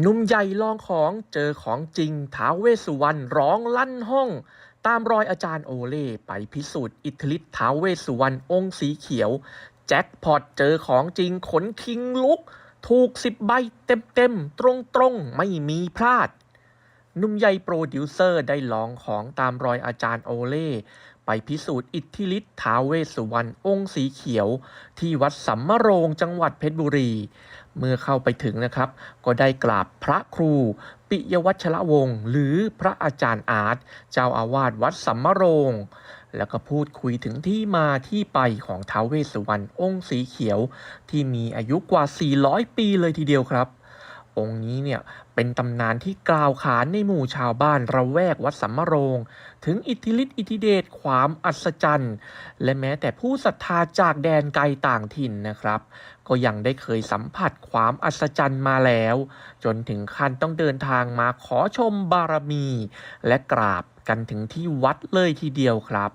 หนุ่มใหญ่ลองของเจอของจริงท้าวเวสุวรรณร้องลั่นห้อง ตามรอยอาจารย์โอเล่ไปพิสูจน์อิทธิฤทธิ์ท้าวเวสุวรรณองค์สีเขียว แจ็คพอตเจอของจริงขนคิงลุก ถูกสิบใบเต็มๆ ตรงตรงๆไม่มีพลาดหนุ่มใหญ่โปรดิวเซอร์ได้ลองของตามรอยอาจารย์โอเล่ไปพิสูจน์อิทธิฤทธิ์ท้าวเวสสุวรรณองค์สีเขียว ที่วัดสัมมโรงจังหวัดเพชรบุรี เมื่อเข้าไปถึงนะครับ ก็ได้กราบพระครู ปิยวัชระวงศ์หรือพระอาจารย์อาร์ตเจ้าอาวาสวัดสัมมโรง แล้วก็พูดคุยถึงที่มาที่ไปของท้าวเวสสุวรรณองค์สีเขียว ที่มีอายุกว่า 400 ปีเลยทีเดียวครับ องค์นี้เนี่ยเป็นตำนานที่กล่าวขานในหมู่ชาวบ้านระแวกวัดสัมมโรง ถึงอิทธิฤทธิอิทธิเดชความอัศจรรย์ และแม้แต่ผู้ศรัทธาจากแดนไกลต่างถิ่นนะครับ ก็ยังได้เคยสัมผัสความอัศจรรย์มาแล้ว จนถึงขั้นต้องเดินทางมาขอชมบารมี และกราบกันถึงที่วัดเลยทีเดียวครับ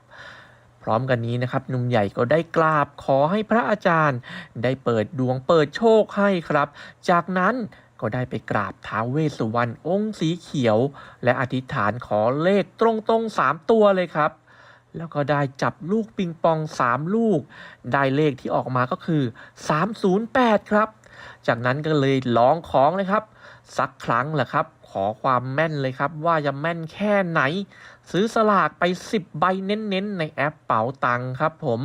พร้อมกันนี้นะครับหนุ่มใหญ่ก็ได้กราบขอให้พระอาจารย์ ได้เปิดดวงเปิดโชคให้ครับ จากนั้น ก็ได้ไปกราบท้าวเวสสุวรรณองค์สีเขียว และอธิษฐานขอเลขตรงๆสามตัวเลยครับ แล้วก็ได้จับลูกปิงปอง 3 ลูก ได้เลขที่ออกมาก็คือ 308 ครับ จากนั้นก็เลยลองของเลยครับ สักครั้งแหละครับ ขอความแม่นเลยครับ ว่าจะแม่นแค่ไหน ซื้อสลากไป 10 ใบเน้นๆ ในแอปเป๋าตังค์ครับผม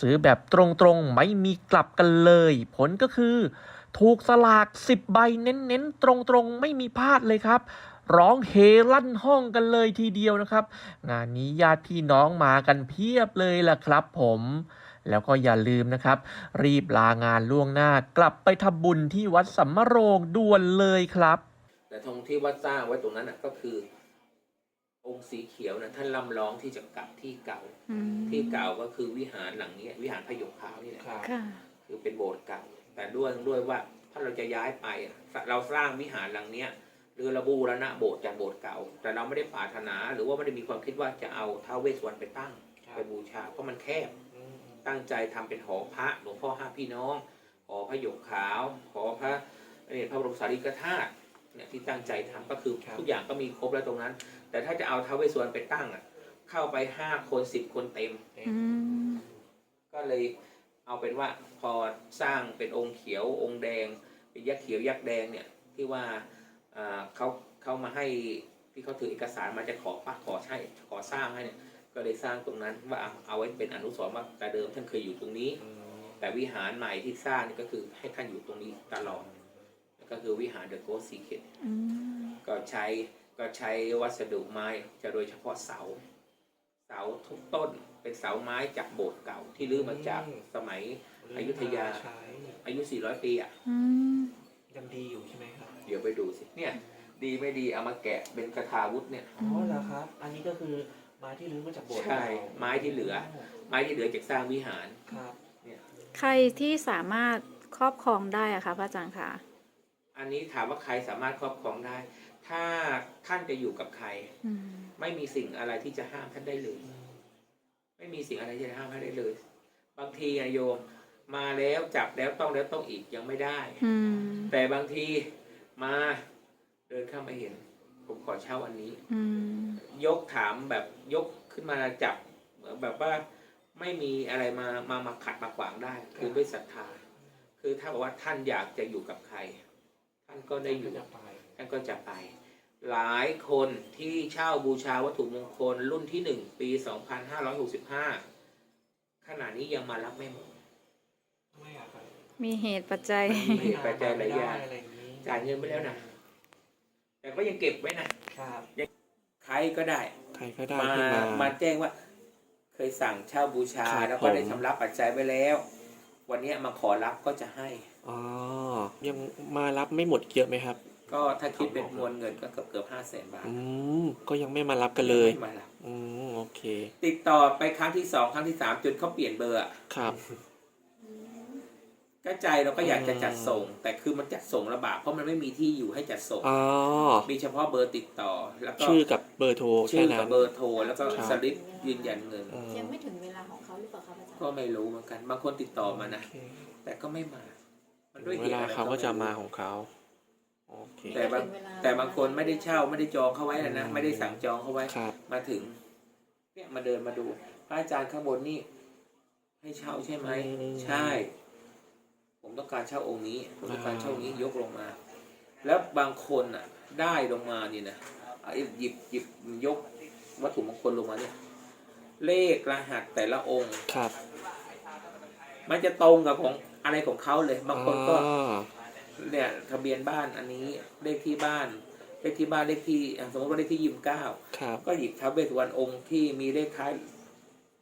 ซื้อแบบตรงๆ ไม่มีกลับกันเลย ผลก็คือ ถูกสลาก 10 ใบเน้นๆ ตรงๆ ไม่มีพลาดเลยครับ ร้องเฮลั่นห้องกันเลยทีเดียวนะครับ งานนี้ญาติพี่น้องมากันเพียบเลยล่ะครับผมแล้วก็อย่าลืมนะครับ รีบลางานล่วงหน้ากลับไปทำบุญที่วัดสัมมโรงด่วนเลยครับแต่ตรงที่วัดสร้างไว้ตรงนั้นน่ะก็คือ องค์สีเขียวนะท่านลำลองที่จะกลับที่เก่าอืมที่เก่าก็คือวิหารหลังนี้วิหารพระหยกขาวนี่แหละครับค่ะคือเป็นโบสถ์เก่า แต่ด้วยด้วยว่าถ้าเราจะย้ายไปอะเราสร้างวิหารหลังเนี้ยหรือระบูรณะโบสถ์จากโบสถ์เก่า แต่เราไม่ได้ปรารถนาหรือว่าไม่ได้มีความคิดว่าจะเอาท้าวเวสสวรรณไปตั้งครับไปบูชาเพราะมันแคบอืมตั้งใจทำเป็นหอพระหลวงพ่อห้าพี่น้องหอพระหยกขาวหอพระเอ่อพระบรมสารีริกธาตุเนี่ยที่ตั้งใจทำก็คือทุกอย่างก็มีครบแล้วตรงนั้น แต่ถ้าจะเอาท้าวเวสสวรรณไปตั้งอะเข้าไปห้าคนสิบคนเต็มอืมก็เลย เอาเป็นว่าพอสร้างเป็นองค์เขียวองค์แดง เป็นยักษ์เขียวยักษ์แดงเนี่ยที่ว่าอ่าเขาเขามาให้ที่เขาถือเอกสารมาจะขอปักขอใช่ขอสร้างให้เนี่ยก็เลยสร้างตรงนั้นว่าเอาเอาไว้เป็นอนุสรณ์ว่าแต่เดิมท่านเคยอยู่ตรงนี้อืมแต่วิหารใหม่ที่สร้างนี่ก็คือให้ท่านอยู่ตรงนี้ตลอดก็คือวิหารเดอะโกสีเ t อืมก็ใช้ก็ใช้วัสดุไม้จะโดยเฉพาะเสา เสาทุกต้นเป็นเสาไม้จากโบสถ์เก่าที่รื้อมาจากสมัยอยุธยา ใช้อายุ 400 ปีอะ อืมยังดีอยู่ใช่ไหมครับ เดี๋ยวไปดูสิ เนี่ย ดีไม่ดีเอามาแกะเป็นกระทาวุธเนี่ย อ๋อเหรอครับ อันนี้ก็คือไม้ที่รื้อมาจากโบสถ์ใช่ไม้ที่เหลือ ไม้ที่เหลือจากสร้างวิหาร ครับ ใครที่สามารถครอบครองได้อะคะพระอาจารย์คะอันนี้ถามว่าใครสามารถครอบครองได้ ถ้าท่านจะอยู่กับใครอืมไม่มีสิ่งอะไรที่จะห้ามท่านได้เลย ไม่มีสิ่งอะไรที่จะห้ามท่านได้เลย บางทีอะโยมมาแล้วจับแล้วต้องแล้วต้องอีกยังไม่ได้อืมแต่บางทีมาเดินเข้ามาเห็น ผมขอเช่าอันนี้อืมยกถามแบบยกขึ้นมาจับแบบว่าไม่มีอะไรมามามาขัดมาขวางได้ คือด้วยศรัทธา คือถ้าบอกว่าท่านอยากจะอยู่กับใคร ท่านก็ได้อยู่จะไป ท่านก็จะไป หลายคนที่เช่าบูชาวัตถุมงคลรุ่นที่หนึ่งปี 2565 ขณะนี้ยังมารับไม่หมดไม่อยากไปมีเหตุปัจจัย มีเหตุปัจจัยหลายอย่างอะไรอย่างนี้จ่ายเงินไปแล้วนะ แต่ก็ยังเก็บไว้นะ ครับใครก็ได้ ใครก็ได้มาที่มา มาแจ้งว่า เคยสั่งเช่าบูชา ครับแล้วก็ได้ผม ชำระปัจจัยไว้แล้ว วันนี้มาขอรับก็จะให้ อ๋อยังมารับไม่หมดเยอะไหมครับ ก็ถ้าคิดเป็นมวลเงินก็เกือบเกือบห้าแสนบาทอืมก็ยังไม่มารับกันเลยไม่มารับอืมโอเค ติดต่อไปครั้งที่สองครั้งที่สามจนเขาเปลี่ยนเบอร์อะครับ ก็ใจเราก็อยากจะจัดส่ง แต่คือมันจัดส่งลำบากเพราะมันไม่มีที่อยู่ให้จัดส่งอ๋อ มีเฉพาะเบอร์ติดต่อ แล้วก็ชื่อกับเบอร์โทรชื่แค่อนั้กับน เบอร์โทรแล้วก็ครับ สลิปยืนยันเงิน อืมยังไม่ถึงเวลาของเขาหรือเปล่าครับอาจารย์ก็ไม่รู้เหมือนกัน บางคนติดต่อมานะ โอเคแต่ก็ไม่มา มันถึด้วยงเหเวตุลาอะไรเขาก็จะมาไรู้ของเขา โอเค แต่บางถึเวลแต่บางคนไม่ได้เช่าไม่ได้จองเขาไว้นะนะอืมไม่ได้สั่งจองเขาไว้ ครับ มาถึง เนี่ยมาเดินมาดู พระอาจารย์ข้างบนนี่ให้เช่าใช่ไหมอืม ใช่ ผมต้องการเช่าองค์นี้ผมต้องการเช่าองค์นี้ยกลงมา แล้วบางคนอะ ได้ลงมานี่นะเอาหยิบหยิบยกวัตถุมงคลลงมาเนี่ย เลขรหัสแต่ละองค์ ครับมันจะตรงกับของอะไรของเขาเลย บางคนก็อ๋อ เนี่ยทะเบียนบ้านอันนี้เลขที่บ้าน เลขที่บ้านเลขที่อะสมมติว่าเลขที่ยี่สิบเก้าครับก็หยิบท้าวเวสสุวรรณองค์ที่มีเลขท้าย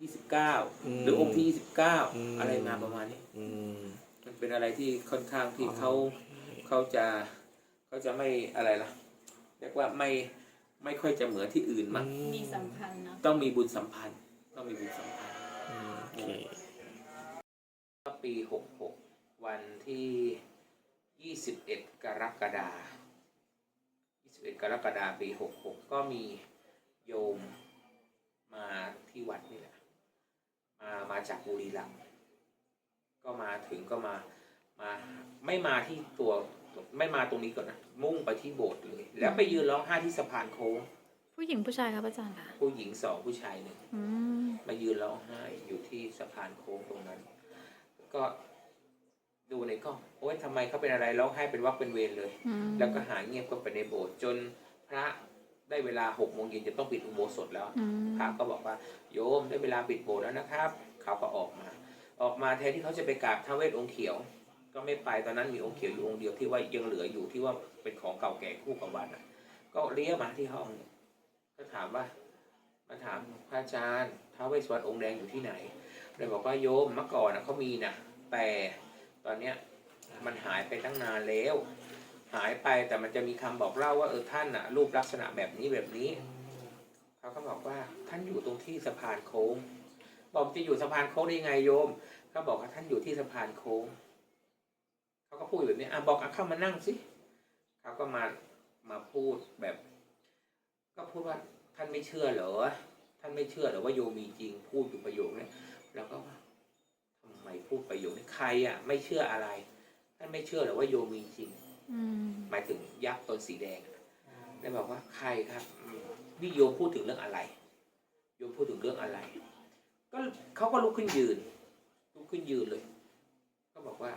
ยี่สิบเก้าอืม หรือองค์ที่ยี่สิบเก้าอืม อะไรมาประมาณนี้ อืม มันเป็นอะไรที่ค่อนข้างที่อ๋อเขาเขาจะเขาจะไม่อะไรล่ะเรียกว่าไม่ไม่ค่อยจะเหมือนที่อื่นมั้งมีสัมพันธ์เนาะต้องมีบุญสัมพันธ์ ต้องมีบุญสัมพันธ์อืมโอเคก็ปีหกหกวันที่ ยี่สิบเอ็ดกรกฎายี่สิบเอ็ดกรกฎาปีหกหกก็มีโยมมาที่วัดนี่แหละ มามาจากบุรีรัมย์ก็มาถึงก็มามาไม่มาที่ตัวไม่มาตรงนี้ก่อนนะ มุ่งไปที่โบสถ์เลย แล้วไปยืนร้องไห้ที่สะพานโค้งผู้หญิงผู้ชายครับอาจารย์ค่ะผู้หญิงสองผู้ชายหนึ่งอืมมายืนร้องไห้อยู่ที่สะพานโค้งตรงนั้น ก็ ดูในกล้องโอ๊ยทำไมเขาเป็นอะไรร้องไห้เป็นวักเป็นเวรเลยอืมแล้วก็หายเงียบก็ไปในโบสถ์จนพระได้เวลาหกโมงเย็นจะต้องปิดอุโบสถแล้วอืมพระก็บอกว่าโยมได้เวลาปิดโบสถ์แล้วนะครับ เขาก็ออกมา ออกมาแทนที่เขาจะไปกราบท้าวเวสองค์เขียว ก็ไม่ไปตอนนั้นมีองค์เขียวอยู่องค์เดียวที่ว่ายังเหลืออยู่ที่ว่าเป็นของเก่าแก่คู่กับวัดน่ะ ก็เลี้ยมาที่ห้องเนี่ยก็ถามว่ามาถามพระอาจารย์ท้าวเวสสวรรณองค์แดงอยู่ที่ไหนเลยบอกว่าโยมเมื่อก่อนนะเขามีนะแต่ ตอนเนี้ยมันหายไปตั้งนานแล้ว หายไปแต่มันจะมีคำบอกเล่าว่าเออท่านน่ะรูปลักษณะแบบนี้แบบนี้เขาก็บอกว่าท่านอยู่ตรงที่สะพานโค้งบอกจะอยู่สะพานโค้งได้ไงโยมเขาบอกว่าท่านอยู่ที่สะพานโค้งเขาก็พูดแบบนี้อะบอกอะเข้ามานั่งสิเขาก็มามาพูดแบบ ก็พูดว่าท่านไม่เชื่อเหรอท่านไม่เชื่อเหรอว่าโยมมีจริงพูดอยู่ประโยคนี้แล้วก็ว่า ทำไมพูดประโยคนี้ใครอะไม่เชื่ออะไรท่านไม่เชื่อเหรอว่าโยมมีจริงอืมหมายถึงยักษ์ตนสีแดงอะแล้วบอกว่าใครครับอืมนี่โยมพูดถึงเรื่องอะไร โยมพูดถึงเรื่องอะไร ก็เขาก็ลุกขึ้นยืนลุกขึ้นยืนเลย ก็บอกว่า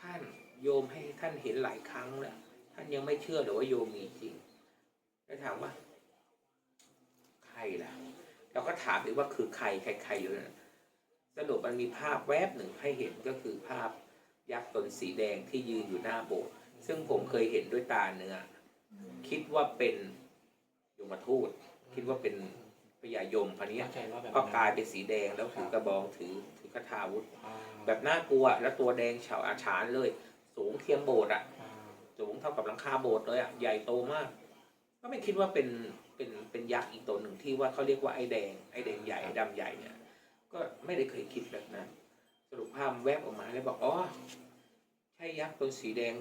ท่านโยมให้ท่านเห็นหลายครั้งแล้วท่านยังไม่เชื่อหรือว่าโยมมีจริงแล้วถามว่า ใครล่ะเราก็ถามอีกว่าคือใครใครใครอยู่นะ สรุปมันมีภาพแวบหนึ่งให้เห็นก็คือภาพยักษ์ตนสีแดงที่ยืนอยู่หน้าโบสถ์ซึ่งผมเคยเห็นด้วยตาเนื้อ คิดว่าเป็นยมทูต คิดว่าเป็นพญายมพันนี้ยก็กลายเป็นสีแดงแล้วถือกระบองถือถือคาถาวุธ แบบน่ากลัวแล้วตัวแดงเฉาอาฉานเลย สูงเทียมโบสถ์อะสูงเท่ากับหลังคาโบสถ์เลยอะใหญ่โตมาก ก็ไม่คิดว่าเป็นเป็นเป็นยักษ์อีกตัวหนึ่งที่ว่าเขาเรียกว่าไอ้แดงไอ้แดงใหญ่ไอ้ดำใหญ่เนี่ย ก็ไม่ได้เคยคิดแบบนั้น สรุปภาพแวบออกมาเลยบอกอ๋อใช่ยักษ์ตัวสีแดง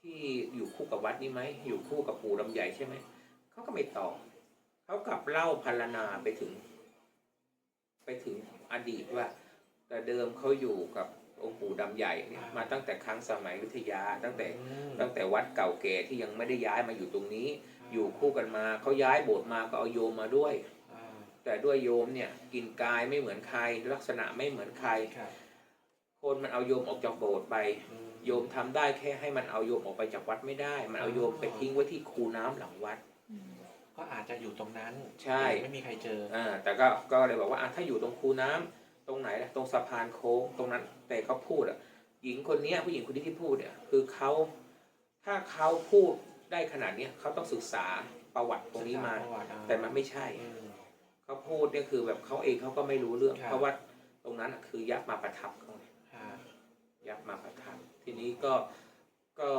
ที่อยู่คู่กับวัดนี้ไหมอยู่คู่กับปู่ลำใหญ่ใช่ไหมเขาก็ไม่ตอบเขากลับเล่าพรรณนาไปถึง ไปถึงอดีตว่า แต่เดิมเขาอยู่กับองค์ปู่ดำใหญ่เนี่ยมาตั้งแต่ครั้งสมัยอยุทธยา ตั้งแต่อืมตั้งแต่วัดเก่าแก่ที่ยังไม่ได้ย้ายมาอยู่ตรงนี้ อยู่คู่กันมาเขาย้ายโบสถ์มาก็เอาโยมมาด้วยอ่า แต่ด้วยโยมเนี่ยกลินกายไม่เหมือนใคร ลักษณะไม่เหมือนใคร ครับคนมันเอาโยมออกจากโบสถ์ไป อืมโยมทำได้แค่ให้มันเอาโยมออกไปจากวัดไม่ได้ มันเอาโยมไปทิ้งไว้ที่คูน้ำหลังวัดอืมก็อาจจะอยู่ตรงนั้นใช่ แต่ไม่มีใครเจออ่าแต่ก็ก็เลยบอกว่าอะถ้าอยู่ตรงคูน้ำตรงไหนล่ะตรงสะพานโค้งตรงนั้น แต่เขาพูดอะ หญิงคนเนี้ยผู้หญิงคนนี้ที่พูดเนี่ยคือเขาถ้าเขาพูดได้ขนาดเนี้ยเขาต้องศึกษาประวัติตรงนี้มาประวัติอ่าแต่มันไม่ใช่ อืม เขาพูดเนี่ยคือแบบเขาเองเขาก็ไม่รู้เรื่องครับเพราะว่าตรงนั้นน่ะคือยักษ์มาประทับเขาฮะยักษ์มาประทับ ทีนี้ก็ก็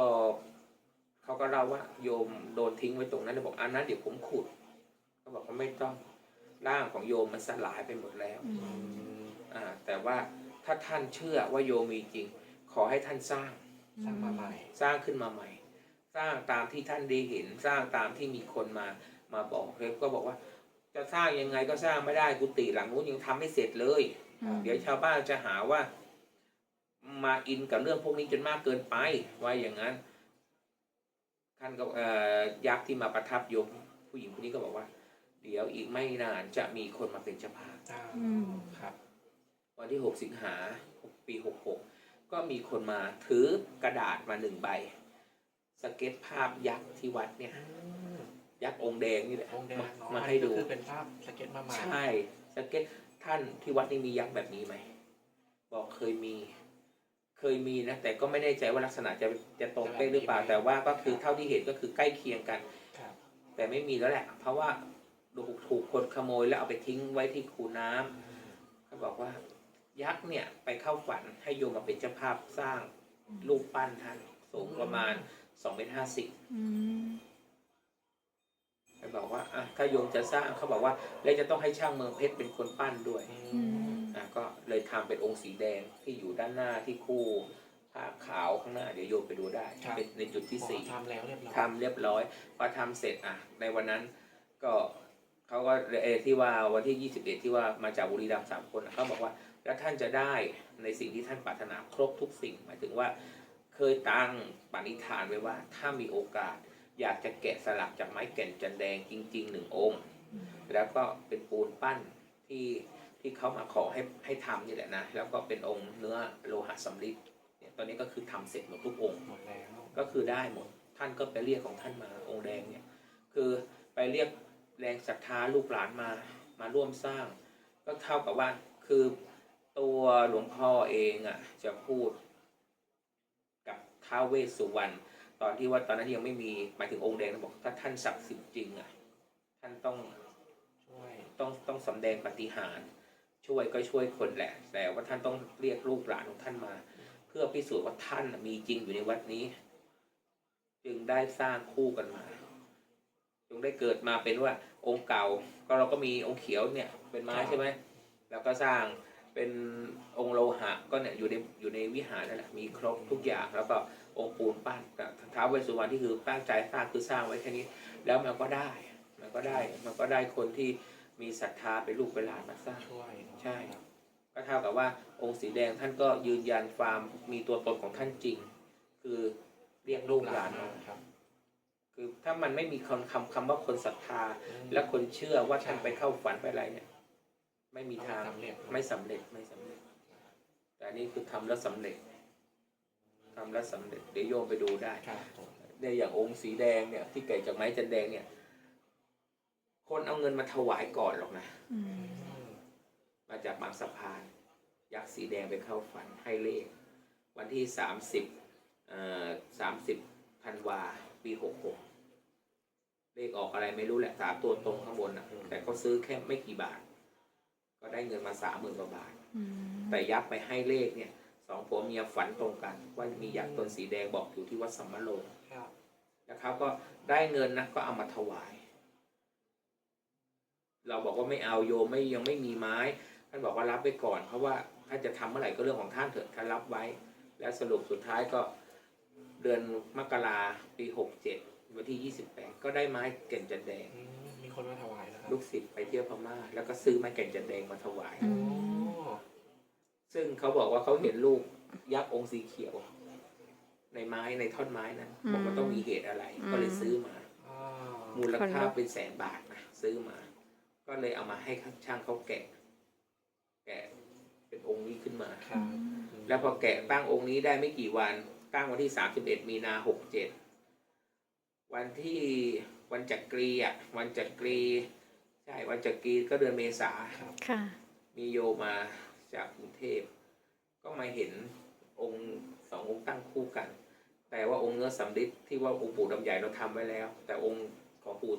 เขาก็เล่าว่าโยมโดนทิ้งไว้ตรงนั้นเลยบอกอันนั้นเดี๋ยวผมขุดเขาบอกว่าไม่ต้องร่างของโยมมันสลายไปหมดแล้วอือืมมอ่าแต่ว่าถ้าท่านเชื่อว่าโยมมีจริง ขอให้ท่านสร้างสร้างมาใหม่ สร้างขึ้นมาใหม่ สร้างตามที่ท่านได้เห็นสร้างตามที่มีคนมามาบอกเลยก็บอกว่า จะสร้างยังไงก็สร้างไม่ได้กุฏิหลังนู้นยังทำไม่เสร็จเลย อืม เดี๋ยวชาวบ้านจะหาว่า มาอินกับเรื่องพวกนี้จนมากเกินไปว่าอย่างนั้นท่านก็เอ่อยักษ์ที่มาประทับยมผู้หญิงคนนี้ก็บอกว่า เดี๋ยวอีกไม่นานจะมีคนมาเป็นเจ้าภาพ อ่าอืม ครับ วันที่ 6 สิงหาปี 66 ก็มีคนมาถือกระดาษมาหนึ่งใบ สเก็ตภาพยักษ์ที่วัดเนี่ย อืม ยักษ์องค์แดงนี่แหละองค์แดงมาเนาะมาให้ดูอันนี้ก็คือเป็นภาพสเก็ตมาใหม่ใช่สเก็ตท่านที่วัดนี่มียักษ์แบบนี้ไหมบอกเคยมี เคยมีนะแต่ก็ไม่แน่ใจว่าลักษณะจะจะตรงเป๊ะหรือเปล่า แต่ว่าก็คือเท่าที่เห็นก็คือใกล้เคียงกัน ครับ แต่ไม่มีแล้วแหละ เพราะว่าถูกถูกคนขโมยแล้วเอาไปทิ้งไว้ที่คูน้ำเขาบอกว่า ยักษ์เนี่ยไปเข้าฝันให้โยมมาเป็นเจ้าภาพสร้างรูปปั้นท่านสูงประมาณสองเมตรห้าสิบ อืม เขาบอกว่าอะถ้าโยมจะสร้างเขาบอกว่า แล้วจะต้องให้ช่างเมืองเพชรเป็นคนปั้นด้วยอือืมมอะก็เลยทำเป็นองค์สีแดงที่อยู่ด้านหน้าที่คู่ผ้าขาวข้างหน้า เดี๋ยวโยมไปดูได้เป็นในจุดที่สี่ ทำแล้วเรียบร้อย ทำเรียบร้อยพอทำเสร็จอะ ในวันนั้นก็เขาก็เออที่ว่าวันที่ 21 ที่ว่ามาจากบุรีรัมย์สามคนอะเขาบอกว่า แล้วท่านจะได้ในสิ่งที่ท่านปรารถนาครบทุกสิ่ง หมายถึงว่า เคยตั้งปณิธานไว้ว่า ถ้ามีโอกาส อยากจะแกะสลักจากไม้แก่นจันแดงจริงๆหนึ่งองค์ แล้วก็เป็นปูนปั้นที่ที่เขามาขอให้ให้ทำนี่แหละนะ แล้วก็เป็นองค์เนื้อโลหะสำริดเนี่ยตอนนี้ก็คือทำเสร็จหมดทุกองค์หมดแล้วก็คือได้หมดท่านก็ไปเรียกของท่านมาองค์แดงเนี่ยคือไปเรียกแรงศรัทธาลูกหลานมามาร่วมสร้าง ก็เท่ากับว่าคือตัวหลวงพ่อเองอะจะพูดกับท้าวเวสสุวรรณ ตอนที่ว่าตอนนั้นยังไม่มีหมายถึงองค์แดงนะบอกถ้าท่านศักดิ์สิทธิ์จริงอะท่านต้องช่วยต้องต้องสำแดงปาฏิหารย์ช่วยก็ช่วยคนแหละ แต่ว่าท่านต้องเรียกลูกหลานของท่านมา เพื่อพิสูจน์ว่าท่านน่ะมีจริงอยู่ในวัดนี้ จึงได้สร้างคู่กันมาจึงได้เกิดมาเป็นว่าองค์เก่าก็เราก็มีองค์เขียวเนี่ยเป็นไม้ใช่ไหมแล้วก็สร้าง เป็นองค์โลหะก็เนี่ยอยู่ในอยู่ในวิหารนั่นแหละมีครบทุกอย่างแล้วก็องค์ปูนปั้นกับท้าวเวสสุวรรณที่คือตั้งใจสร้างคือสร้างไว้แค่นี้ แล้วมันก็ได้มันก็ได้มันก็ได้คนที่มีศรัทธาเป็นลูกเป็นหลานมาสร้างช่วยเนอะใช่ก็เท่ากับว่าองค์สีแดงท่านก็ยืนยันความมีตัวตนของท่านจริง คือเรียกลูกหลานมาครับคือถ้ามันไม่มีคำคำคำว่าคนศรัทธาอืมและคนเชื่อว่าท่านไปเข้าฝันไปอะไรเนี่ย ไม่มีทางสำเร็จ ไม่สำเร็จไม่สำเร็จ แต่อันนี่คือทำแล้วสำเร็จทำแล้วสำเร็จเดี๋ยวโยมไปดูได้ ครับผมเนี่ยอย่างองค์สีแดงเนี่ยที่เกิดจากไม้จันแดงเนี่ย คนเอาเงินมาถวายก่อนหรอกนะอืมอืมมาจากบางสะพานยักษ์สีแดงไปเข้าฝันให้เลข วันที่สามสิบเอ่อสามสิบธันวาปีหกหกเลขออกอะไรไม่รู้แหละสามตัวตรงข้างบนอะ แต่ก็ซื้อแค่ไม่กี่บาท ก็ได้เงินมาสามหมื่นกว่าบาทอืมแต่ยักษ์ไปให้เลขเนี่ยสองผัวเมียฝันตรงกัน ว่ามียักษ์ตนสีแดงบอกอยู่ที่วัดสัมมะโลงครับแล้วเขาก็ได้เงินนะก็เอามาถวาย เราบอกว่าไม่เอาโยมไม่ยังไม่มีไม้ท่านบอกว่ารับไว้ก่อน เพราะว่าถ้าจะทำเมื่อไหร่ก็เรื่องของท่านเถอะท่านรับไว้ แล้วสรุปสุดท้ายก็เดือนมกราปีหกเจ็ดวันที่ยี่สิบแปดก็ได้ไม้แก่นจันแดงอืมมีคนมาถวายนะครับ ลูกศิษย์ไปเที่ยวพม่า แล้วก็ซื้อไม้แก่นจันแดงมาถวาย อืโอ้มซึ่งเขาบอกว่าเขาเห็นลูกยักษ์องค์สีเขียว ในไม้ในท่อนไม้นั้นบอกว่าต้องมีเหตุอะไร ก็เลยซื้อมาอ่ามูลค่าเป็นแสนบาทนะซื้อมา ก็เลยเอามาให้ช่างเขาแกะ แกะเป็นองค์นี้ขึ้นมา ครับแล้วพอแกะตั้งองค์นี้ได้ไม่กี่วัน ตั้งวันที่สามสิบเอ็ดมีนาหกเจ็ดวันที่วันจักรีอะวันจักรี ใช่วันจักรีก็เดือนเมษาครับ ค่ะ มีโยมมาจากกรุงเทพ ก็มาเห็นองค์สององค์ตั้งคู่กัน แต่ว่าองค์เนื้อสำริดที่ว่าองค์ปู่ดำใหญ่เราทำไว้แล้ว แต่องค์ของปู่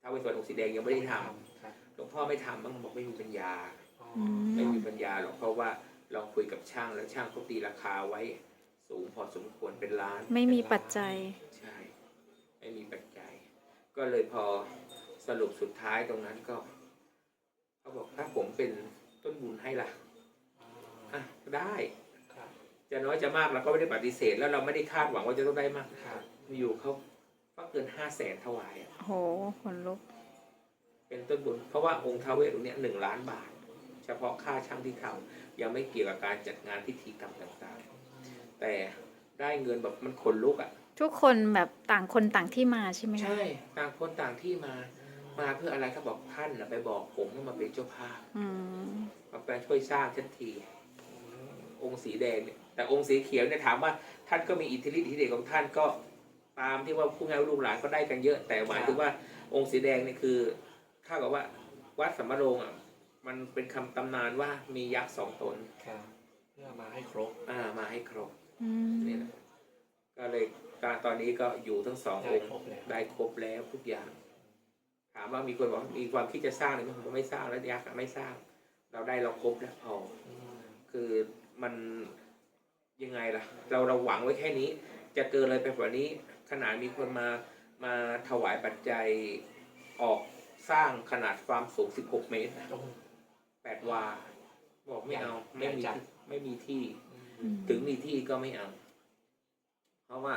ท้าวเวสสุวรรณองค์สีแดงยังไม่ได้ทำครับหลวงพ่อไม่ทำบ้างบอกไม่มีปัญญาอ๋ออืมไม่มีปัญญาหรอกเพราะว่าเราคุยกับช่างแล้วช่างเขาตีราคาไว้ สูงพอสมควรเป็นล้าน ไม่มีปัจจัย ใช่ ไม่มีปัจจัย ก็เลยพอ สรุปสุดท้ายตรงนั้นก็เขาบอกถ้าผมเป็นต้นบุญให้ล่ะอ่าอะได้ครับจะน้อยจะมากเราก็ไม่ได้ปฏิเสธ แล้วเราไม่ได้คาดหวังว่าจะต้องได้มากครับมีอยู่เขาก็เกินห้าแสนถวายอะโหขนลุก เป็นต้นบุญ เพราะว่าองค์ท้าวเวสองค์เนี้ยหนึ่งล้านบาท เฉพาะค่าช่างที่ทำยังไม่เกี่ยวกับการจัดงานพิธีกรรมต่างๆ แต่ได้เงินแบบมันขนลุกอะ่ะทุกคนแบบต่างคนต่างที่มาใช่ไหมคะใช่ ต่างคนต่างที่มา มาเพื่ออะไรเขาบอกท่านน่ะไปบอกผมให้มาเป็นเจ้าภาพอืมมาไปช่วยสร้างทันที องค์สีแดงเนี่ยแต่องค์สีเขียวเนี่ยถามว่าท่านก็มีอิทธิฤทธิ์อิทธิเดชของท่านก็ตามที่ว่าผู้งานลูกหลานก็ได้กันเยอะ แต่หมายถึงว่าองค์สีแดงเนี่ยคือเท่ากับว่าวัดสัมมาโรงอะมันเป็นคำตำนานว่ามียักษ์สองตนครับเพื่อมาให้ครบ อ่ามาให้ครบอืมนี่นะก็เลยการตอนนี้ก็อยู่ทั้งสองได้องค์ครบแล้ว ได้ครบแล้วทุกอย่าง ถามว่ามีคนบอกมีความคิดจะสร้างหรือไม่ผมไม่สร้างแล้วยักษ์อะไม่สร้าง เราได้เราครบแล้วพออืมคือมันยังไงล่ะ เราเราหวังไว้แค่นี้ จะเกินเลยไปกว่านี้ ขนาดมีคนมามาถวายปัจจัยออกสร้างขนาดความสูง 16 เมตรนะโอ้โหแปดวา บอกไม่เอาใหญ่ไม่มีจัดที่ไม่มีที่อืมถึงมีที่ก็ไม่เอา เพราะว่า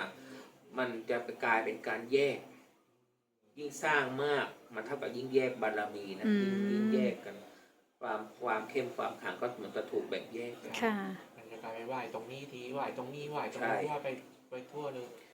มันจะกลายเป็นการแยก ยิ่งสร้างมาก มันเท่ากับยิ่งแยกบารมีนะยิ่งยิ่งแยกกัน ความความเข้มความขลังก็เหมือนกับถูกแบ่งแยกกันค่ะมันจะกลายเป็นไหวตรงนี้ทีไหวตรงนี้ไหวตรงใช่นี้นไหวไปไปทั่วเลย